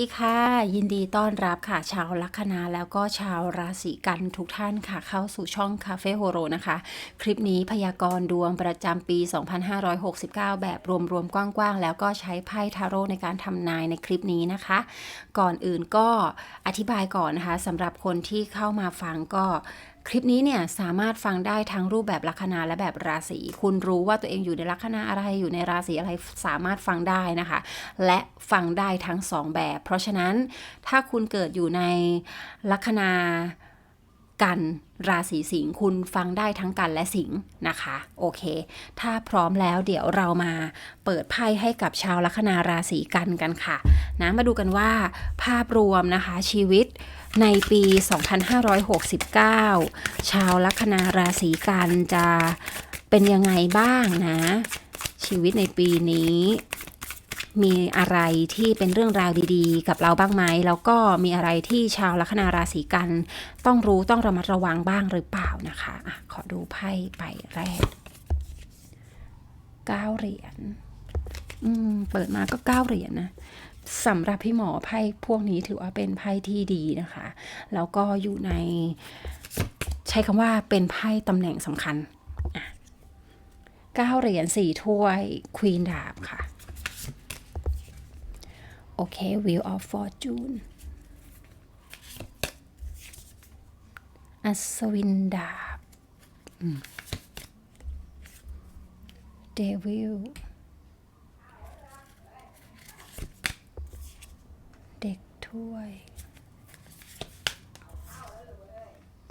ดีค่ะ ยินดีต้อนรับค่ะ ชาวลัคนาแล้วก็ชาวราศีกันทุกท่านค่ะ เข้าสู่ช่องคาเฟ่โฮโรนะคะ คลิปนี้พยากรณ์ดวงประจำปี 2569 แบบรวมๆ กว้างๆ แล้วก็ใช้ไพ่ทาโร่ในการทำนายในคลิปนี้นะคะ ก่อนอื่นก็อธิบายก่อนนะคะสำหรับคนที่เข้ามาฟังก็ คลิปนี้เนี่ยสามารถฟังได้ทั้งรูปแบบลัคนาและแบบราศี คุณรู้ว่าตัวเองอยู่ในลัคนาอะไรอยู่ในราศีอะไรสามารถฟังได้นะคะ และฟังได้ทั้งสองแบบ เพราะฉะนั้นถ้าคุณเกิดอยู่ในลัคนากันราศีสิงห์คุณฟังได้ทั้งกันและสิงห์นะคะ โอเค ถ้าพร้อมแล้วเดี๋ยวเรามาเปิดไพ่ให้กับชาวลัคนาราศีกันกันค่ะนะมาดูกันว่าภาพรวมนะคะชีวิต ในปี 2569 ชาวลัคนาราศีกันจะเป็นยังไงบ้างนะ ชีวิตในปีนี้มีอะไรที่เป็นเรื่องราวดีๆ กับเราบ้างไหม แล้วก็มีอะไรที่ชาวลัคนาราศีกัน ต้องรู้ต้องระมัดระวังบ้างหรือเปล่านะคะอะขอดูไพ่ใบแรกเก้าเหรียญเปิดมาก็เก้าเหรียญนะ สำหรับพี่หมอไพ่พวกนี้ถือว่าเป็นไพ่ที่ดีนะคะ แล้วก็อยู่ในใช้คำว่าเป็นไพ่ตำแหน่งสำคัญอะเก้าเหรียญสี่ถ้วยควีนดาบค่ะ โอเค Wheel of Fortune อัศวินดาบเดวิล เด็ก ถ้วย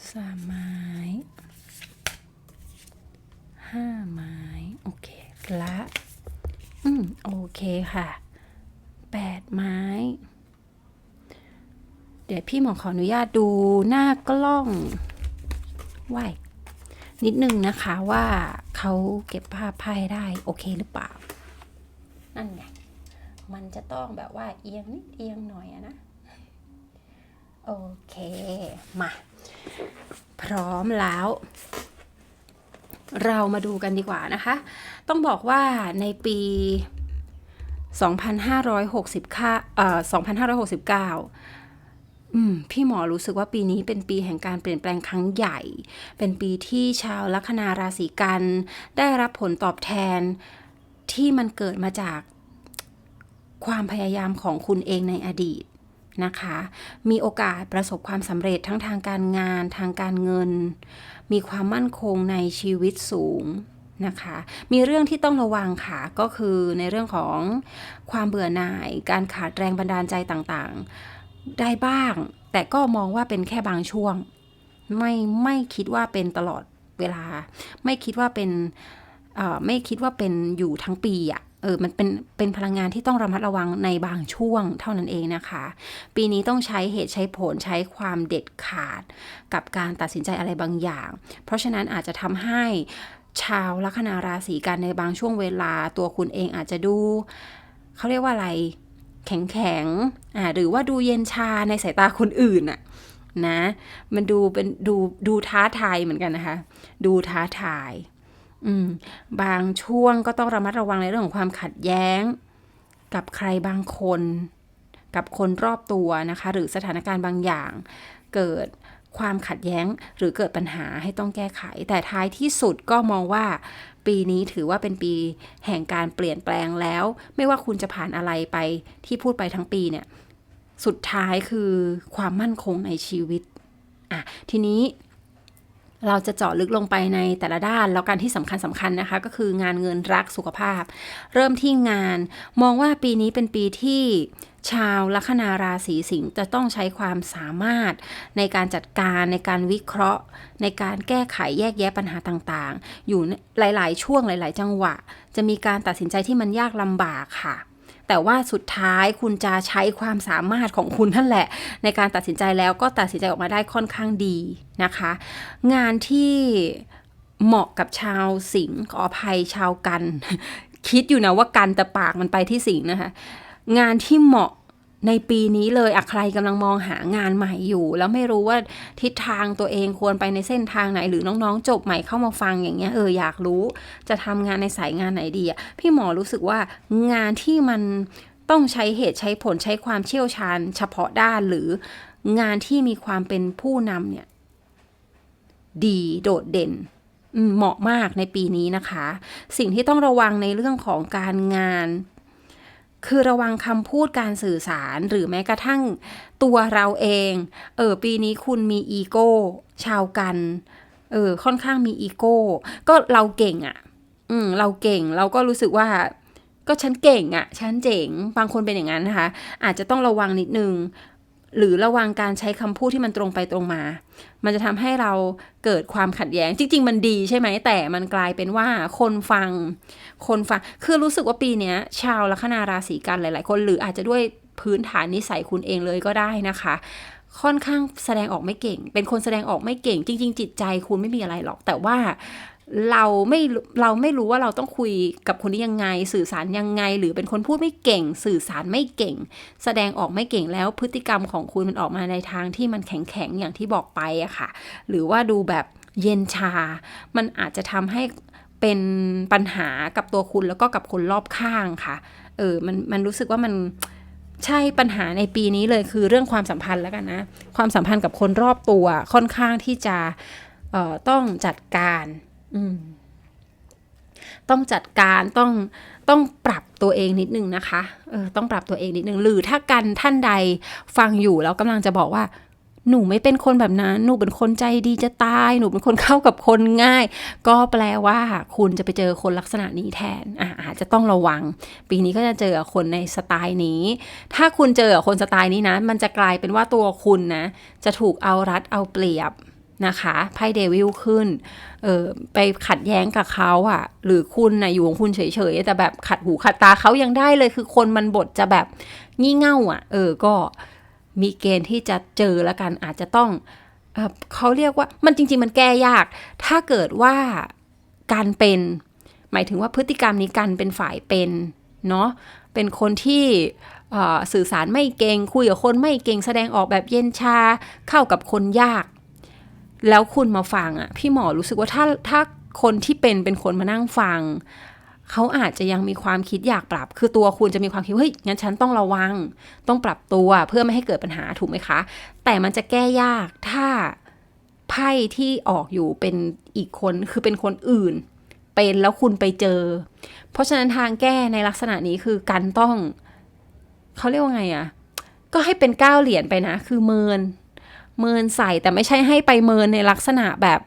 สามไม้ห้าไม้ โอเคละอืม โอเคค่ะแปดไม้ เดี๋ยวพี่หมอขออนุญาตดูหน้ากล้องไหวนิดนึงนะคะว่าเขาเก็บภาพไพ่ได้ โอเคหรือเปล่า นั่นไง มันจะต้องแบบว่าเอียงนิดเอียงหน่อยอะนะ โอเค มา พร้อมแล้ว เรามาดูกันดีกว่านะคะ ต้องบอกว่าในปี 2560ค่าเอ่อ2569อืมพี่หมอรู้สึกว่าปีนี้เป็นปีแห่งการเปลี่ยนแปลงครั้งใหญ่ เป็นปีที่ชาวลัคนาราศีกัน ได้รับผลตอบแทนที่มันเกิดมาจาก ความพยายามของคุณเองในอดีตนะคะ มีโอกาสประสบความสำเร็จทั้งทางการงานทางการเงิน มีความมั่นคงในชีวิตสูงนะคะ มีเรื่องที่ต้องระวังค่ะ ก็คือในเรื่องของความเบื่อหน่าย การขาดแรงบันดาลใจต่างๆ ได้บ้าง แต่ก็มองว่าเป็นแค่บางช่วง ไม่ไม่คิดว่าเป็นตลอดเวลา ไม่คิดว่าเป็นไม่คิดว่าเป็นอยู่ทั้งปีอะ เออมันเป็นเป็นพลังงานที่ต้องระมัดระวังในบางช่วงเท่านั้นเองนะคะ ปีนี้ต้องใช้เหตุใช้ผลใช้ความเด็ดขาดกับการตัดสินใจอะไรบางอย่าง เพราะฉะนั้นอาจจะทำให้ชาวลัคนาราศีกันในบางช่วงเวลาตัวคุณเองอาจจะดูเขาเรียกว่าอะไรแข็งแข็งอ่าหรือว่าดูเย็นชาในสายตาคนอื่นอะนะ มันดูเป็นดูดูท้าทายเหมือนกันนะคะ ดูท้าทาย อืม บางช่วงก็ต้องระมัดระวังในเรื่องของความขัดแย้ง กับใครบางคน กับคนรอบตัวนะคะ หรือสถานการณ์บางอย่าง เกิดความขัดแย้งหรือเกิดปัญหาให้ต้องแก้ไข แต่ท้ายที่สุดก็มองว่า ปีนี้ถือว่าเป็นปีแห่งการเปลี่ยนแปลงแล้ว ไม่ว่าคุณจะผ่านอะไรไปที่พูดไปทั้งปีเนี่ย สุดท้ายคือความมั่นคงในชีวิตอะทีนี้ เราจะเจาะลึกลงไปในแต่ละด้าน แล้วการที่สำคัญสำคัญนะคะ ก็คืองานเงินรักสุขภาพ เริ่มที่งานมองว่าปีนี้เป็นปีที่ชาวลัคนาราศีสิงห์จะต้องใช้ความสามารถในการจัดการในการวิเคราะห์ ในการแก้ไขแยกแยะปัญหาต่างๆ อยู่หลาย ๆ ช่วงหลาย ๆ จังหวะ จะมีการตัดสินใจที่มันยากลำบากค่ะ แต่ว่าสุดท้ายคุณจะใช้ความสามารถของคุณนั่นแหละ ในการตัดสินใจแล้วก็ตัดสินใจออกมาได้ค่อนข้างดีนะคะ งานที่เหมาะกับชาวสิงห์ขออภัยชาวกัน คิดอยู่นะว่ากันแต่ปากมันไปที่สิงห์นะคะ งานที่เหมาะ ในปีนี้เลยอะใครกำลังมองหางานใหม่อยู่ แล้วไม่รู้ว่าทิศทางตัวเองควรไปในเส้นทางไหน หรือน้องๆ จบใหม่เข้ามาฟังอย่างเงี้ยเอออยากรู้จะทำงานในสายงานไหนดีอะพี่หมอรู้สึกว่างานที่มันต้องใช้เหตุใช้ผลใช้ความเชี่ยวชาญ เฉพาะด้านหรืองานที่มีความเป็นผู้นำเนี่ย ดีโดดเด่นเหมาะมากในปีนี้นะคะ สิ่งที่ต้องระวังในเรื่องของการงาน คือระวังคำพูดการสื่อสารหรือแม้กระทั่งตัวเราเอง เออปีนี้คุณมีอีโก้ชาวกัน เออค่อนข้างมีอีโก้ ก็เราเก่งอะ่ะ อืมเราเก่งเราก็รู้สึกว่า ก็ฉันเก่งอะ่ะ ฉันเจ๋ง บางคนเป็นอย่างนั้นนะคะ อาจจะต้องระวังนิดนึง หรือระวังการใช้คำพูดที่มันตรงไปตรงมา มันจะทำให้เราเกิดความขัดแย้ง จริง ๆ มันดีใช่ไหมแต่มันกลายเป็นว่าคนฟัง คนฟัง คือรู้สึกว่าปีนี้ชาวลัคนาราศีกันหลาย ๆ คน หรืออาจจะด้วยพื้นฐานนิสัยคุณเองเลยก็ได้นะคะ ค่อนข้างแสดงออกไม่เก่ง เป็นคนแสดงออกไม่เก่ง จริง ๆ จิตใจคุณไม่มีอะไรหรอก แต่ว่าเราไม่เราไม่รู้ว่าเราต้องคุยกับคนนี้ยังไง สื่อสารยังไง หรือเป็นคนพูดไม่เก่ง สื่อสารไม่เก่ง แสดงออกไม่เก่งแล้วพฤติกรรมของคุณมันออกมาในทางที่มันแข็งๆอย่างที่บอกไปอะค่ะ หรือว่าดูแบบเย็นชา มันอาจจะทำให้ เป็นปัญหากับตัวคุณแล้วก็กับคนรอบข้างค่ะ เออ มัน มันรู้สึกว่ามันใช่ปัญหาในปีนี้เลยคือเรื่องความสัมพันธ์แล้วกันนะ ความสัมพันธ์กับคนรอบตัวค่อนข้างที่จะต้องจัดการต้องจัดการต้องต้องปรับตัวเองนิดนึงนะคะเออต้องปรับตัวเองนิดนึงหรือถ้ากันท่านใดฟังอยู่แล้วกำลังจะบอกว่า หนูไม่เป็นคนแบบนั้น หนูเป็นคนใจดีจะตาย หนูเป็นคนเข้ากับคนง่าย ก็แปลว่าคุณจะไปเจอคนลักษณะนี้แทนอะอาจจะต้องระวัง ปีนี้ก็จะเจอคนในสไตล์นี้ ถ้าคุณเจอคนสไตล์นี้นะ มันจะกลายเป็นว่าตัวคุณนะ จะถูกเอารัดเอาเปรียบนะคะไพ่เดวิลขึ้น เออไปขัดแย้งกับเขาอะ่ะ หรือคุณนะอยู่ของคุณเฉยๆ แต่แบบขัดหูขัดตาเขายังได้เลย คือคนมันบทจะแบบงี่เง่าอะ่ะ เออ ก็ มีเกณฑ์ที่จะเจอแล้วกันอาจจะต้องเอเขาเรียกว่ามันจริง ๆ มันแก้ยาก ถ้าเกิดว่าการเป็น หมายถึงว่าพฤติกรรมนี้กันเป็นฝ่ายเป็นเนาะเป็นคนที่สื่อสารไม่เก่งคุยกับคนไม่เก่งแสดงออกแบบเย็นชาเข้ากับคนยาก แล้วคุณมาฟังอะ่ะพี่หมอรู้สึกว่าถ้าถ้าคนที่เป็นเป็นคนมานั่งฟัง เขาอาจจะยังมีความคิดอยากปรับ คือตัวคุณจะมีความคิดเฮ้ยงั้นฉันต้องระวัง ต้องปรับตัวเพื่อไม่ให้เกิดปัญหาถูกไหมคะ แต่มันจะแก้ยากถ้าไพ่ที่ออกอยู่เป็นอีกคนคือเป็นคนอื่น เป็นแล้วคุณไปเจอ เพราะฉะนั้นทางแก้ในลักษณะนี้คือกันต้องเขาเรียกว่าไงอะก็ให้เป็นก้าวเหรียญไปนะ คือเมิน เมินใส่แต่ไม่ใช่ให้ไปเมินในลักษณะแบบ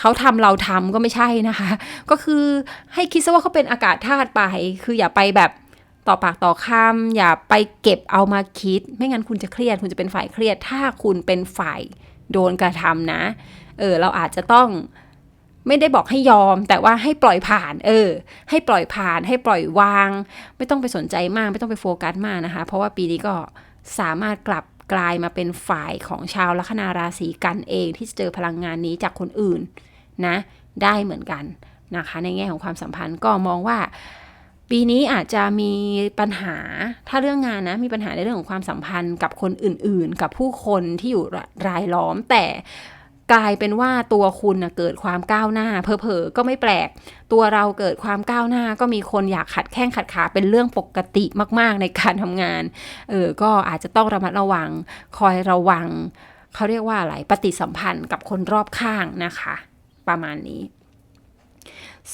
เขาทำเราทำก็ไม่ใช่นะคะ ก็คือให้คิดซะว่าเขาเป็นอากาศธาตุไป คืออย่าไปแบบต่อปากต่อคำอย่าไปเก็บเอามาคิด ไม่งั้นคุณจะเครียด คุณจะเป็นฝ่ายเครียด ถ้าคุณเป็นฝ่ายโดนกระทำนะ เออ เราอาจจะต้องไม่ได้บอกให้ยอม แต่ว่าให้ปล่อยผ่าน เออ ให้ปล่อยผ่าน ให้ปล่อยวาง ไม่ต้องไปสนใจมาก ไม่ต้องไปโฟกัสมากนะคะ เพราะว่าปีนี้ก็สามารถกลับ กลายมาเป็นฝ่ายของชาวลัคนาราศีกันเองที่จะเจอพลังงานนี้จากคนอื่นนะได้เหมือนกันนะคะ ในแง่ของความสัมพันธ์ก็มองว่า ปีนี้อาจจะมีปัญหาถ้าเรื่องงานนะมีปัญหาในเรื่องของความสัมพันธ์กับคนอื่นๆ กับผู้คนที่อยู่รายล้อมแต่ กลายเป็นว่าตัวคุณนะเกิดความก้าวหน้า เพอเพอก็ไม่แปลก ตัวเราเกิดความก้าวหน้า ก็มีคนอยากขัดแข้งขัดขาเป็นเรื่องปกติมาก ๆ ในการทำงาน เออ ก็อาจจะต้องระมัดระวัง คอยระวัง เขาเรียกว่าอะไร ปฏิสัมพันธ์กับคนรอบข้างนะคะ ประมาณนี้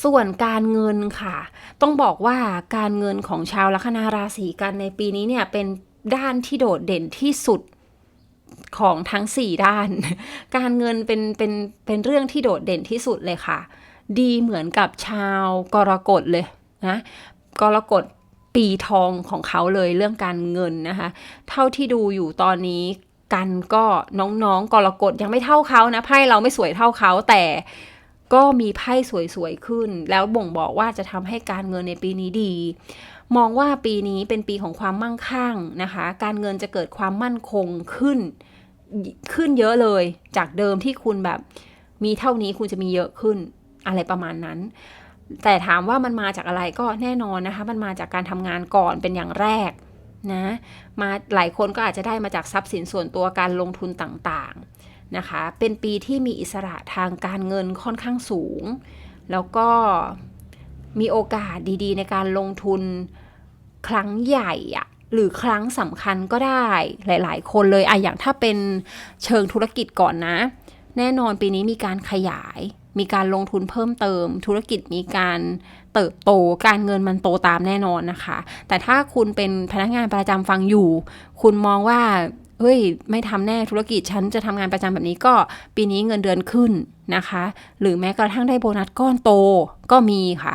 ส่วนการเงินค่ะ ต้องบอกว่าการเงินของชาวลัคนาราศีกันในปีนี้เนี่ยเป็นด้านที่โดดเด่นที่สุด ของทั้ง 4 ด้าน การเงินเป็นเป็นเป็นเรื่องที่โดดเด่นที่สุดเลยค่ะ ดีเหมือนกับชาวกรกฎเลยนะกรกฎปีทองของเขาเลยเรื่องการเงินนะคะ เท่าที่ดูอยู่ตอนนี้กันก็น้องๆกรกฎยังไม่เท่าเขานะไพ่เราไม่สวยเท่าเขาแต่ก็มีไพ่สวยๆขึ้น แล้วบ่งบอกว่าจะทำให้การเงินในปีนี้ดี มองว่าปีนี้เป็นปีของความมั่งคั่งนะคะ การเงินจะเกิดความมั่นคงขึ้น ขึ้นเยอะเลย จากเดิมที่คุณแบบมีเท่านี้คุณจะมีเยอะขึ้นอะไรประมาณนั้น แต่ถามว่ามันมาจากอะไรก็แน่นอนนะคะ มันมาจากการทำงานก่อนเป็นอย่างแรกนะมาหลายคนก็อาจจะได้มาจากทรัพย์สินส่วนตัวการลงทุนต่างๆนะคะ เป็นปีที่มีอิสระทางการเงินค่อนข้างสูง แล้วก็มีโอกาสดีๆ ในการลงทุนครั้งใหญ่อะ หรือครั้งสำคัญก็ได้หลาย ๆ คนเลยอะอย่างถ้าเป็นเชิงธุรกิจก่อนนะ แน่นอนปีนี้มีการขยาย มีการลงทุนเพิ่มเติม ธุรกิจมีการเติบโตการเงินมันโตตามแน่นอนนะคะ แต่ถ้าคุณเป็นพนักงานประจำฟังอยู่ คุณมองว่าเฮ้ยไม่ทำแน่ธุรกิจฉันจะทำงานประจำแบบนี้ก็ปีนี้เงินเดือนขึ้นนะคะ หรือแม้กระทั่งได้โบนัสก้อนโตก็มีค่ะ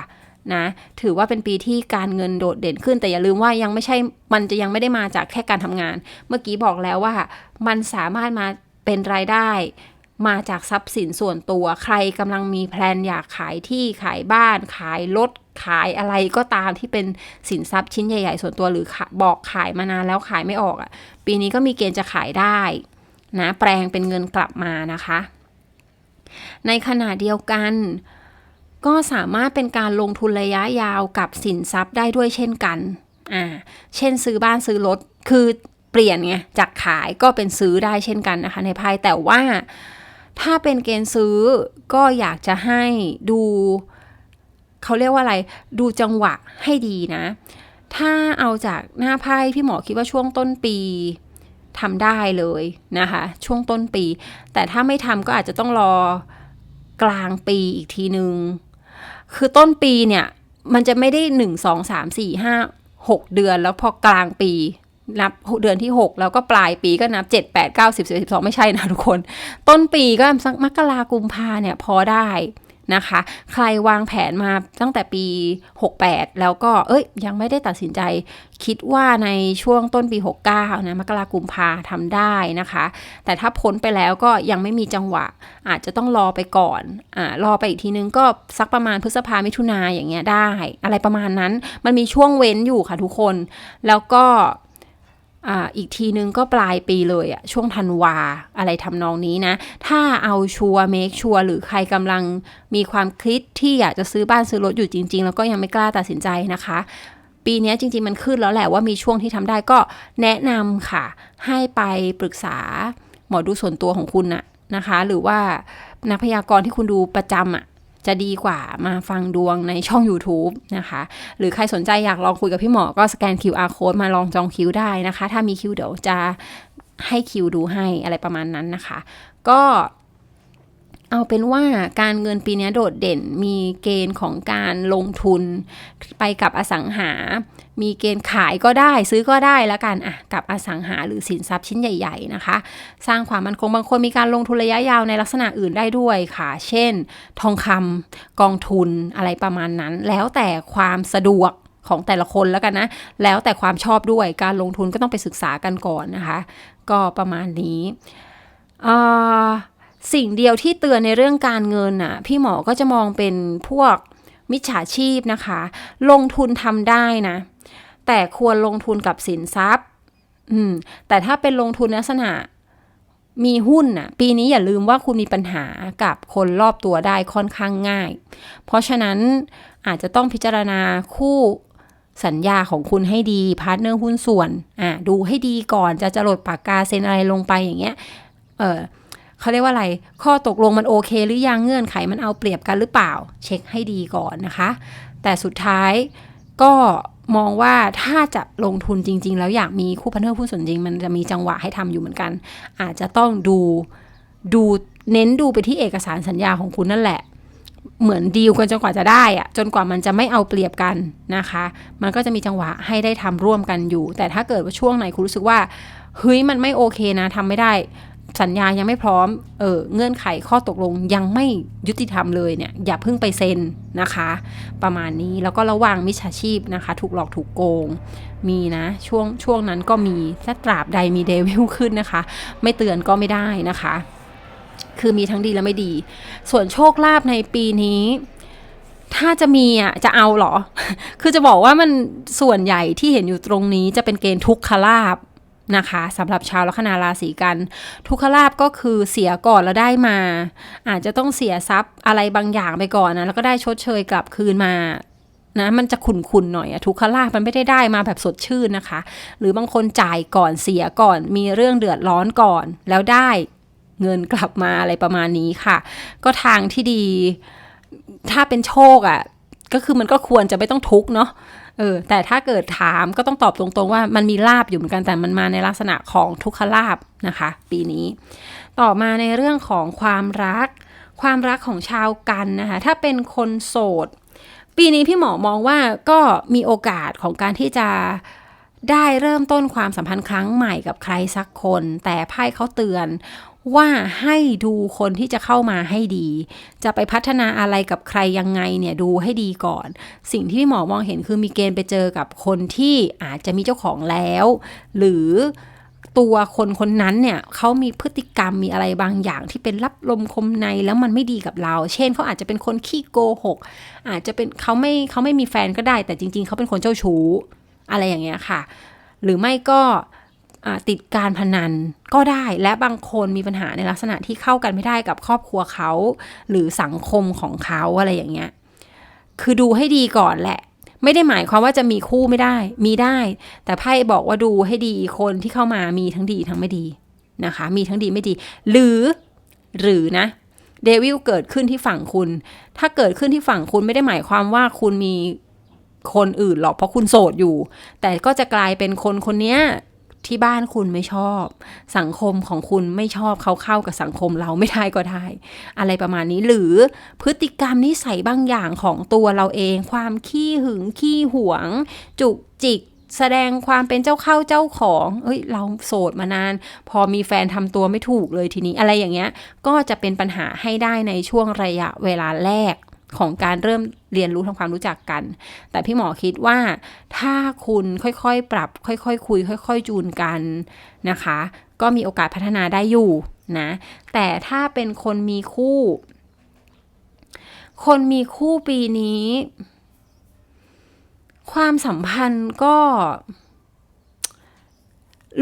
นะถือว่าเป็นปีที่การเงินโดดเด่นขึ้น แต่อย่าลืมว่ายังไม่ใช่มันจะยังไม่ได้มาจากแค่การทำงาน เมื่อกี้บอกแล้วว่า มันสามารถมาเป็นรายได้ มาจากทรัพย์สินส่วนตัวใครกำลังมีแพลนอยากขายที่ขายบ้าน ขายรถขายอะไรก็ตามที่เป็นสินทรัพย์ชิ้นใหญ่ ๆ ส่วนตัวหรือบอกขายมานานแล้วขายไม่ออกอะ่ะ ปีนี้ก็มีเกณฑ์จะขายได้นะแปลงเป็นเงินกลับมานะคะ ในขณะเดียวกัน ก็สามารถเป็นการลงทุนระยะยาวกับสินทรัพย์ได้ด้วยเช่นกันอ่าเช่นซื้อบ้านซื้อรถคือเปลี่ยนไงจากขายก็เป็นซื้อได้เช่นกันนะคะในไพ่แต่ว่าถ้าเป็นเกณฑ์ซื้อก็อยากจะให้ดูเขาเรียกว่าอะไรดูจังหวะให้ดีนะ ถ้าเอาจากหน้าไพ่พี่หมอคิดว่าช่วงต้นปีทำได้เลยนะคะ ช่วงต้นปี แต่ถ้าไม่ทำก็อาจจะต้องรอกลางปีอีกทีหนึง่ง คือต้นปีเนี่ยมันจะไม่ได้หนึ่งสองสามสี่ห้าหกเดือน แล้วพอกลางปีนับเดือนที่ 6 แล้วก็ปลายปีก็นับ 7 8 9 10 11 12 ไม่ใช่นะทุกคน ต้นปีก็สักมกรากุมภาเนี่ยพอได้ นะคะ ใครวางแผนมาตั้งแต่ปี 68 แล้วก็เอ้ยยังไม่ได้ตัดสินใจ คิดว่าในช่วงต้นปี 69 นะมกรากุมภาทำได้นะคะ แต่ถ้าพ้นไปแล้วก็ยังไม่มีจังหวะ อาจจะต้องรอไปก่อนอ่ารอไปอีกทีนึงก็สักประมาณพฤษภามิถุนาอย่างเงี้ยได้ อะไรประมาณนั้นมันมีช่วงเว้นอยู่ค่ะทุกคน แล้วก็ อีกทีนึงก็ปลายปีเลยอะช่วงธันวาอะไรทำนองนี้นะ ถ้าเอาชัวร์เมคชัวร์หรือใครกำลังมีความคิดที่อยากจะซื้อบ้านซื้อรถอยู่จริง ๆ แล้วก็ยังไม่กล้าตัดสินใจนะคะ ปีนี้จริง ๆ มันขึ้นแล้วแหละว่ามีช่วงที่ทำได้ก็แนะนำค่ะ ให้ไปปรึกษาหมอดูส่วนตัวของคุณนะนะคะ หรือว่านักพยากรณ์ที่คุณดูประจำอะ จะดีกว่ามาฟังดวงในช่อง YouTube นะคะ หรือใครสนใจอยากลองคุยกับพี่หมอก็สแกน QR code มาลองจองคิวได้นะคะ ถ้ามีคิวเดี๋ยวจะให้คิวดูให้อะไรประมาณนั้นนะคะ ก็ เอาเป็นว่าการเงินปีนี้โดดเด่น มีเกณฑ์ของการลงทุนไปกับอสังหา มีเกณฑ์ขายก็ได้ซื้อก็ได้แล้วกันอะกับอสังหาหรือสินทรัพย์ชิ้นใหญ่ๆนะคะ สร้างความมั่นคงบางคนมีการลงทุนระยะยาวในลักษณะอื่นได้ด้วยค่ะ เช่น ทองคำกองทุนอะไรประมาณนั้น แล้วแต่ความสะดวกของแต่ละคนแล้วกันนะ แล้วแต่ความชอบด้วยการลงทุนก็ต้องไปศึกษากันก่อนนะคะ ก็ประมาณนี้อ่า สิ่งเดียวที่เตือนในเรื่องการเงินน่ะ พี่หมอก็จะมองเป็นพวกมิจฉาชีพนะคะ ลงทุนทำได้นะ แต่ควรลงทุนกับสินทรัพย์ อืม แต่ถ้าเป็นลงทุนลักษณะมีหุ้นน่ะ ปีนี้อย่าลืมว่าคุณมีปัญหากับคนรอบตัวได้ค่อนข้างง่าย เพราะฉะนั้นอาจจะต้องพิจารณาคู่สัญญาของคุณให้ดีพาร์ทเนอร์หุ้นส่วน อ่าดูให้ดีก่อนจะจรดปากกาเซ็นอะไรลงไปอย่างเงี้ย เออ เขาเรียกว่าอะไร ข้อตกลงมันโอเค หรือยังเงื่อนไขมันเอาเปรียบกันหรือเปล่า เช็คให้ดีก่อนนะคะ แต่สุดท้ายก็มองว่าถ้าจะลงทุนจริง ๆ แล้วอยากมีคู่พันเนอร์ผู้สนจริง มันจะมีจังหวะให้ทำอยู่เหมือนกัน อาจจะต้องดูดูเน้นดูไปที่เอกสารสัญญาของคุณนั่นแหละ เหมือนดีลกันจนกว่าจะได้อะจนกว่ามันจะไม่เอาเปรียบกันนะคะ มันก็จะมีจังหวะให้ได้ทำร่วมกันอยู่ แต่ถ้าเกิดว่าช่วงไหนคุณรู้สึกว่าเฮ้ยมันไม่โอเคนะทำไม่ได้ สัญญายังไม่พร้อม เออเงื่อนไขข้อตกลงยังไม่ยุติธรรมเลยเนี่ย อย่าเพิ่งไปเซ็นนะคะ ประมาณนี้แล้วก็ระวังมิจฉาชีพนะคะ ถูกหลอกถูกโกง มีนะช่วงช่วงนั้นก็มีถ้าตราบใดมีเดวิลขึ้นนะคะ ไม่เตือนก็ไม่ได้นะคะ คือมีทั้งดีและไม่ดี ส่วนโชคลาภในปีนี้ถ้าจะมีอะจะเอาหรอ คือจะบอกว่ามันส่วนใหญ่ที่เห็นอยู่ตรงนี้จะเป็นเกณฑ์ทุกขลาบ นะคะสำหรับชาวลัคนาราศีกัน ทุกขลาบก็คือเสียก่อนแล้วได้มา อาจจะต้องเสียทรัพย์อะไรบางอย่างไปก่อนนะแล้วก็ได้ชดเชยกลับคืนมานะมันจะขุนๆหน่อยอะทุกขลาบมันไม่ได้ได้มาแบบสดชื่นนะคะ หรือบางคนจ่ายก่อนเสียก่อนมีเรื่องเดือดร้อนก่อนแล้วได้เงินกลับมาอะไรประมาณนี้ค่ะ ก็ทางที่ดีถ้าเป็นโชคอะก็คือมันก็ควรจะไม่ต้องทุกข์เนาะ เออแต่ถ้าเกิดถามก็ต้องตอบตรงๆว่ามันมีลาบอยู่เหมือนกันแต่มันมาในลักษณะของทุกขลาบนะคะ ปีนี้ ต่อมาในเรื่องของความรัก ความรักของชาวกันนะคะถ้าเป็นคนโสด ปีนี้พี่หมอมองว่าก็มีโอกาสของการที่จะ ได้เริ่มต้นความสัมพันธ์ครั้งใหม่กับใครสักคน แต่ไพ่เขาเตือนว่าให้ดูคนที่จะเข้ามาให้ดี จะไปพัฒนาอะไรกับใครยังไงเนี่ยดูให้ดีก่อน สิ่งที่พี่หมอมองเห็นคือมีเกณฑ์ไปเจอกับคนที่อาจจะมีเจ้าของแล้ว หรือตัวคนคนนั้นเนี่ยเขามีพฤติกรรมมีอะไรบางอย่างที่เป็นรับลมคมในแล้วมันไม่ดีกับเรา เช่นเขาอาจจะเป็นคนขี้โกหก อาจจะเป็นเขาไม่เขาไม่มีแฟนก็ได้ แต่จริง ๆเขาเป็นคนเจ้าชู้ อะไรอย่างเงี้ยค่ะ หรือไม่ก็ติดการพนันก็ได้และบางคนมีปัญหาในลักษณะที่เข้ากันไม่ได้กับครอบครัวเขา หรือสังคมของเขาอะไรอย่างเงี้ยคือดูให้ดีก่อนแหละ ไม่ได้หมายความว่าจะมีคู่ไม่ได้ มีได้ แต่ไพ่บอกว่าดูให้ดีคนที่เข้ามามีทั้งดีทั้งไม่ดีนะคะ มีทั้งดีไม่ดี หรือหรือนะเดวิลเกิดขึ้นที่ฝั่งคุณ ถ้าเกิดขึ้นที่ฝั่งคุณไม่ได้หมายความว่าคุณมี คนอื่นหรอกเพราะคุณโสดอยู่ แต่ก็จะกลายเป็นคนคนนี้ที่บ้านคุณไม่ชอบ สังคมของคุณไม่ชอบเขาเข้ากับสังคมเราไม่ได้ก็ได้ อะไรประมาณนี้หรือพฤติกรรมนิสัยบางอย่างของตัวเราเอง ความขี้หึงขี้หวง จุกจิก แสดงความเป็นเจ้าเข้าเจ้าของ เอ้ย เราโสดมานาน พอมีแฟนทำตัวไม่ถูกเลยทีนี้อะไรอย่างเงี้ย ก็จะเป็นปัญหาให้ได้ในช่วงระยะเวลาแรก ของการเริ่มเรียนรู้ทำความรู้จักกัน แต่พี่หมอคิดว่าถ้าคุณค่อยๆปรับ ค่อยๆคคุย ค่อย ๆ จูนกันนะคะ ก็มีโอกาสพัฒนาได้อยู่นะแต่ถ้าเป็นคนมีคู่ คนมีคู่ปีนี้ ความสัมพันธ์ก็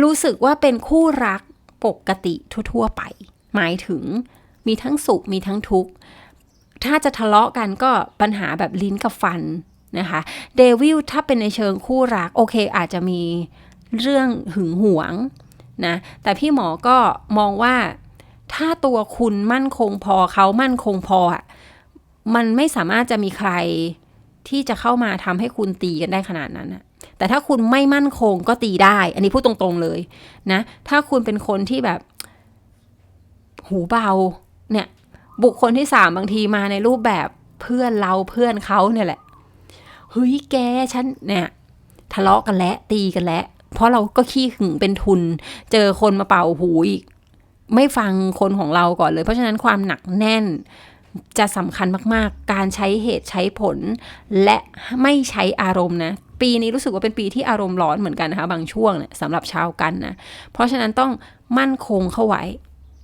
รู้สึกว่าเป็นคู่รักปกติทั่ว ๆ ไป หมายถึงมีทั้งสุขมีทั้งทุกข์ ถ้าจะทะเลาะกันก็ปัญหาแบบลิ้นกับฟันนะคะเดวิลถ้าเป็นในเชิงคู่รัก โอเคอาจจะมีเรื่องหึงหวงนะแต่พี่หมอก็มองว่าถ้าตัวคุณมั่นคงพอเขามั่นคงพออะมันไม่สามารถจะมีใครที่จะเข้ามาทำให้คุณตีกันได้ขนาดนั้นนะแต่ถ้าคุณไม่มั่นคงก็ตีได้ อันนี้พูดตรงๆเลยนะ ถ้าคุณเป็นคนที่แบบ หูเบา บุคคลที่สามบางทีมาในรูปแบบเพื่อนเราเพื่อนเขาเนี่ยแหละเฮ้ยแกฉันเนี่ย ทะเลาะกันแล้วตีกันแล้วเพราะเราก็ขี้หึงเป็นทุน เจอคนมาเป่าหูอีก ไม่ฟังคนของเราก่อนเลย เพราะฉะนั้นความหนักแน่นจะสำคัญมากๆ การใช้เหตุใช้ผล และไม่ใช้อารมณ์นะ ปีนี้รู้สึกว่าเป็นปีที่อารมณ์ร้อนเหมือนกันนะคะ บางช่วงเนี่ยสำหรับชาวกันนะ เพราะฉะนั้นต้องมั่นคงเข้าไว้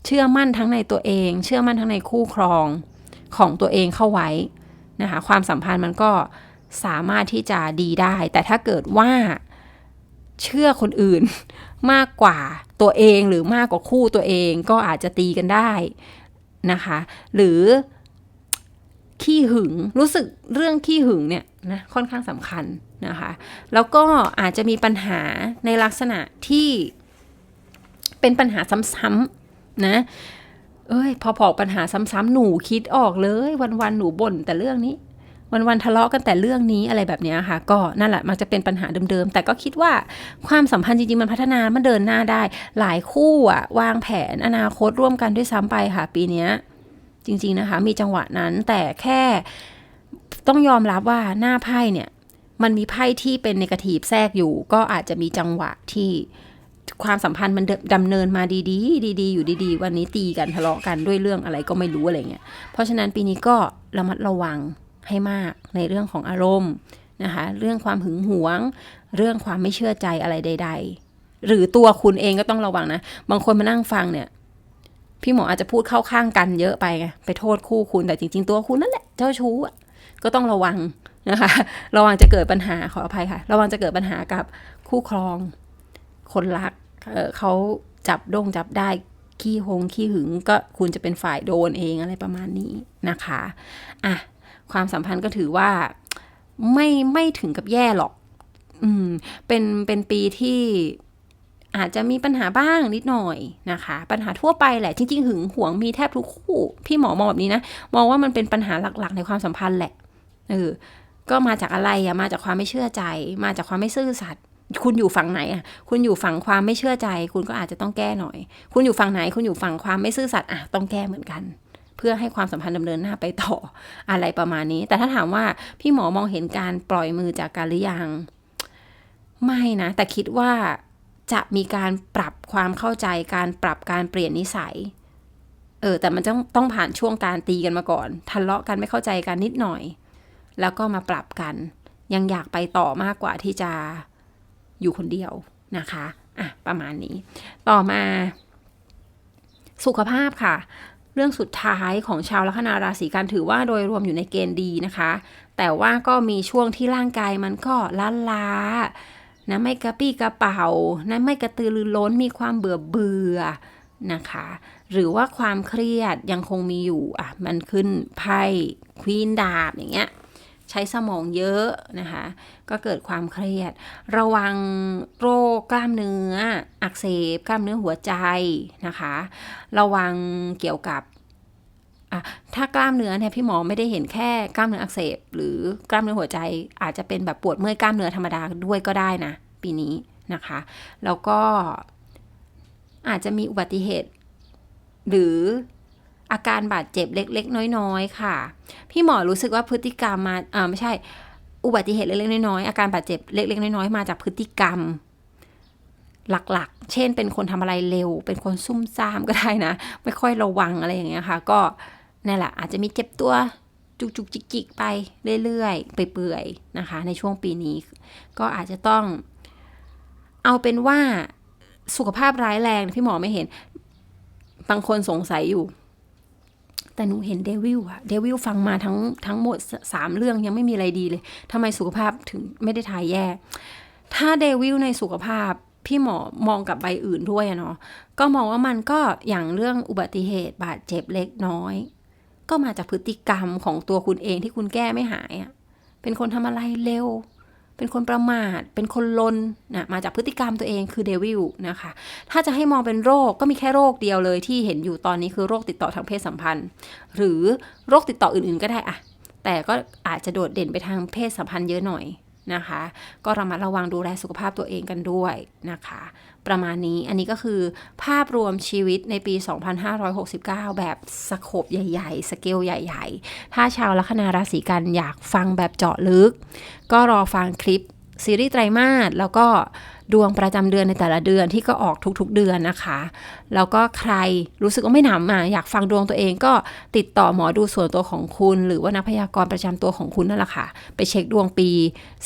เชื่อมั่นทั้งในตัวเอง เชื่อมั่นทั้งในคู่ครองของตัวเองเข้าไว้นะคะความสัมพันธ์มันก็สามารถที่จะดีได้ แต่ถ้าเกิดว่าเชื่อคนอื่นมากกว่าตัวเองหรือมากกว่าคู่ตัวเองก็อาจจะตีกันได้นะคะ หรือขี้หึงรู้สึกเรื่องขี้หึงเนี่ยนะค่อนข้างสำคัญนะคะ แล้วก็อาจจะมีปัญหาในลักษณะที่เป็นปัญหาซ้ำ นะ เอ้ย พอพอปัญหาซ้ำๆหนูคิดออกเลย วันๆหนูบ่นแต่เรื่องนี้ วันๆทะเลาะกันแต่เรื่องนี้อะไรแบบนี้ค่ะ ก็นั่นแหละมันจะเป็นปัญหาเดิมๆ แต่ก็คิดว่าความสัมพันธ์จริงๆ มันพัฒนามันเดินหน้าได้ หลายคู่อะวางแผนอนาคตร่วมกันด้วยซ้ำไปค่ะ ปีนี้จริง ๆนะคะ มีจังหวะนั้นแต่แค่ต้องยอมรับว่าหน้าไพ่เนี่ย มันมีไพ่ที่เป็นนกาทีฟแทรกอยู่ ก็อาจจะมีจังหวะที่ ความสัมพันธ์มันดำเนินมาดีๆ ดีๆ อยู่ดีๆ วันนี้ตีกันทะเลาะกันด้วยเรื่องอะไรก็ไม่รู้อะไรเงี้ย เพราะฉะนั้นปีนี้ก็ระมัดระวังให้มากในเรื่องของอารมณ์นะคะ เรื่องความหึงหวง เรื่องความไม่เชื่อใจอะไรใด ๆ หรือตัวคุณเองก็ต้องระวังนะ บางคนมานั่งฟังเนี่ย พี่หมออาจจะพูดเข้าข้างกันเยอะไปไงไปโทษคู่คุณแต่จริง ๆ ตัวคุณนั่นแหละเจ้าชู้ก็ต้องระวังนะคะ ระวังจะเกิดปัญหาขออภัยค่ะ ระวังจะเกิดปัญหากับคู่ครอง คนรักเขาจับดงจับได้ขี้หงขี้หึงก็คุณจะเป็นฝ่ายโดนเองอะไรประมาณนี้นะคะอะความสัมพันธ์ก็ถือว่าไม่ไม่ถึงกับแย่หรอก อืม เป็นเป็นปีที่อาจจะมีปัญหาบ้างนิดหน่อยนะคะ ปัญหาทั่วไปแหละ จริง ๆ หึงหวงมีแทบทุกคู่ พี่หมอมองแบบนี้นะ มองว่ามันเป็นปัญหาหลักๆ ในความสัมพันธ์แหละเออก็มาจากอะไรอะมาจากความไม่เชื่อใจ มาจากความไม่ซื่อสัตย์ คุณอยู่ฝั่งไหนอะ คุณอยู่ฝั่งความไม่เชื่อใจ คุณก็อาจจะต้องแก้หน่อย คุณอยู่ฝั่งไหน คุณอยู่ฝั่งความไม่ซื่อสัตย์อะต้องแก้เหมือนกัน เพื่อให้ความสัมพันธ์ดำเนินหน้าไปต่ออะไรประมาณนี้ แต่ถ้าถามว่าพี่หมอมองเห็นการปล่อยมือจากการหรือยัง ไม่นะ แต่คิดว่าจะมีการปรับความเข้าใจการปรับการเปลี่ยนนิสัย เออ แต่มันต้องต้องผ่านช่วงการตีกันมาก่อน ทะเลาะกันไม่เข้าใจกันนิดหน่อย แล้วก็มาปรับกัน ยังอยากไปต่อมากกว่าที่จะ อยู่คนเดียวนะคะอะประมาณนี้ ต่อมาสุขภาพค่ะ เรื่องสุดท้ายของชาวลัคนาราศีกันถือว่าโดยรวมอยู่ในเกณฑ์ดีนะคะ แต่ว่าก็มีช่วงที่ร่างกายมันก็ล้าล้านะไม่กระปี้กระเป๋านะไม่กระตือรือร้นมีความเบื่อเบื่อนะคะ หรือว่าความเครียดยังคงมีอยู่อะมันขึ้นไพ่ควีนดาบอย่างเงี้ย ใช้สมองเยอะนะคะ ก็เกิดความเครียด ระวังโรคกล้ามเนื้อ อักเสบกล้ามเนื้อหัวใจนะคะ ระวังเกี่ยวกับถ้ากล้ามเนื้อเนี่ยพี่หมอไม่ได้เห็นแค่กล้ามเนื้ออักเสบ หรือกล้ามเนื้อหัวใจอาจจะเป็นแบบปวดเมื่อยกล้ามเนื้อธรรมดาด้วยก็ได้นะ ปีนี้นะคะ แล้วก็อาจจะมีอุบัติเหตุ หรือ อาการบาดเจ็บเล็ก ๆ น้อย ๆ ค่ะ พี่หมอรู้สึกว่าพฤติกรรมมาอ่าไม่ใช่ อุบัติเหตุเล็ก ๆ น้อย ๆ อาการบาดเจ็บเล็ก ๆ น้อย ๆ มาจากพฤติกรรม หลักๆ เช่น เป็นคนทำอะไรเร็ว เป็นคนซุ่มซ่ามก็ได้นะ ไม่ค่อยระวังอะไรอย่างเงี้ยค่ะ ก็นั่นแหละอาจจะมีเจ็บตัวจุกจุกจิกจิกๆไปเรื่อยๆไปเปื่อยๆนะคะ ในช่วงปีนี้ ก็อาจจะต้อง เอาเป็นว่าสุขภาพร้ายแรงพี่หมอไม่เห็น บางคนสงสัยอยู่ แต่หนูเห็นเดวิลอะเดวิลฟังมาทั้งทั้งหมดสามเรื่องยังไม่มีอะไรดีเลยทำไมสุขภาพถึงไม่ได้ทายแย่ ถ้าเดวิลในสุขภาพพี่หมอมองกับใบอื่นด้วยอะเนาะก็มองว่ามันก็อย่างเรื่องอุบัติเหตุบาดเจ็บเล็กน้อย ก็มาจากพฤติกรรมของตัวคุณเองที่คุณแก้ไม่หายอะเป็นคนทำอะไรเร็ว เป็นคนประมาท เป็นคนลนนะมาจากพฤติกรรมตัวเองคือเดวิลนะคะ ถ้าจะให้มองเป็นโรคก็มีแค่โรคเดียวเลยที่เห็นอยู่ตอนนี้คือโรคติดต่อทางเพศสัมพันธ์ หรือโรคติดต่ออื่นๆก็ได้อะแต่ก็อาจจะโดดเด่นไปทางเพศสัมพันธ์เยอะหน่อย นะคะ ก็ระมัดระวังดูแลสุขภาพตัวเองกันด้วยนะคะ ประมาณนี้อันนี้ก็คือภาพรวมชีวิตในปี 2569 แบบสโคบใหญ่ ๆ สเกลใหญ่ ๆ ถ้าชาวลัคนาราศีกันอยากฟังแบบเจาะลึก ก็รอฟังคลิป ซีรีส์ไตรมาสแล้วก็ดวงประจำเดือนในแต่ละเดือนที่ก็ออกทุกๆเดือนนะคะ แล้วก็ใครรู้สึกว่าไม่หนำอะอยากฟังดวงตัวเองก็ติดต่อหมอดูส่วนตัวของคุณ หรือว่านักพยากรณ์ประจำตัวของคุณนั่นแหละค่ะ ไปเช็คดวงปี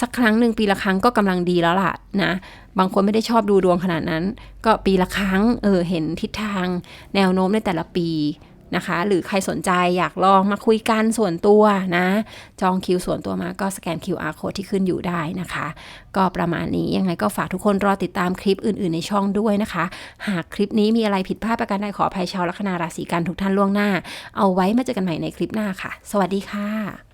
สักครั้งหนึ่งปีละครั้งก็กำลังดีแล้วล่ะนะบางคนไม่ได้ชอบดูดวงขนาดนั้น ก็ปีละครั้งเออเห็นทิศทางแนวโน้มในแต่ละปี นะคะ หรือใครสนใจอยากลองมาคุยกันส่วนตัวนะ จองคิวส่วนตัวมาก็สแกน QR code ที่ขึ้นอยู่ได้นะคะ ก็ประมาณนี้ยังไงก็ฝากทุกคนรอติดตามคลิปอื่น ๆในช่องด้วยนะคะ หากคลิปนี้มีอะไรผิดพลาดประการใดขออภัยชาวลัคนาราศีกันทุกท่านล่วงหน้า เอาไว้มาเจอกันใหม่ในคลิปหน้าค่ะ สวัสดีค่ะ